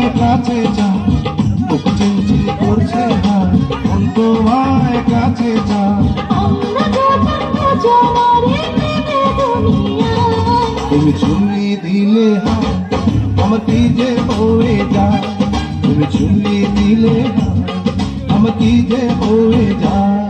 তোমায় কাছে যা বুক চিনচিন করছে হাত মন তোমায় কাছে দুনিয়া। তুমি চুলি দিলে হাত আমার কি যে হয়ে যায়? তুমি চুলি দিলে আমার কি যে হয়ে যায়?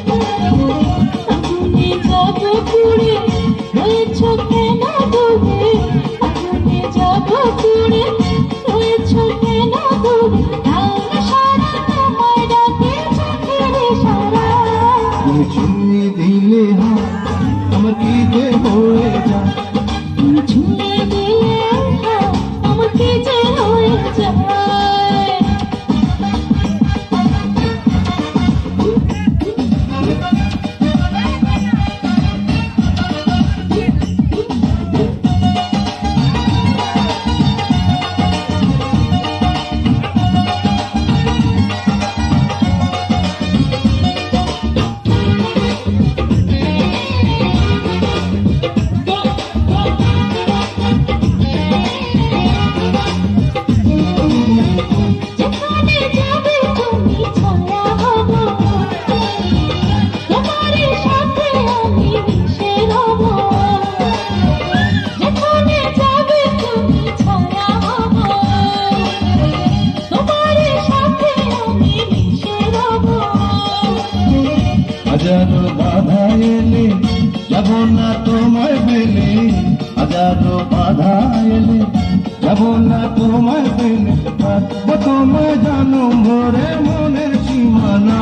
আমাকে যে। হয়ে হাজারো বাধা এলে, যাব না তোমায় পেলে। হাজারো বাধা এলে, যাব না তোমায় পেলে। তোমায় জানো ভরে মনের সীমানা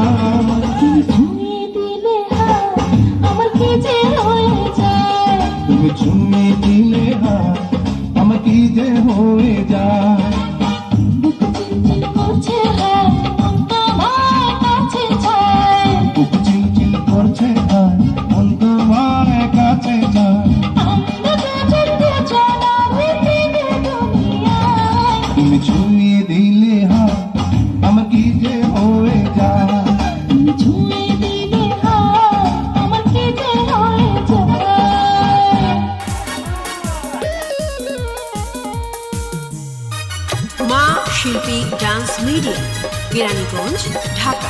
কেরানীগঞ্জ ঢাকা।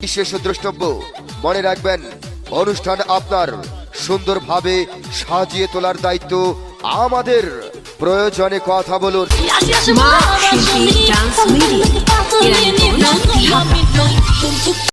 বিশেষ দ্রষ্টব্য মনে রাখবেন অনুষ্ঠান আপনার সুন্দরভাবে সাজিয়ে তোলার দায়িত্ব আমাদের। প্রয়োজনে কথা বলুন। মা শিল্পী ডান্স মিডিয়া কেরানীগঞ্জ ঢাকা।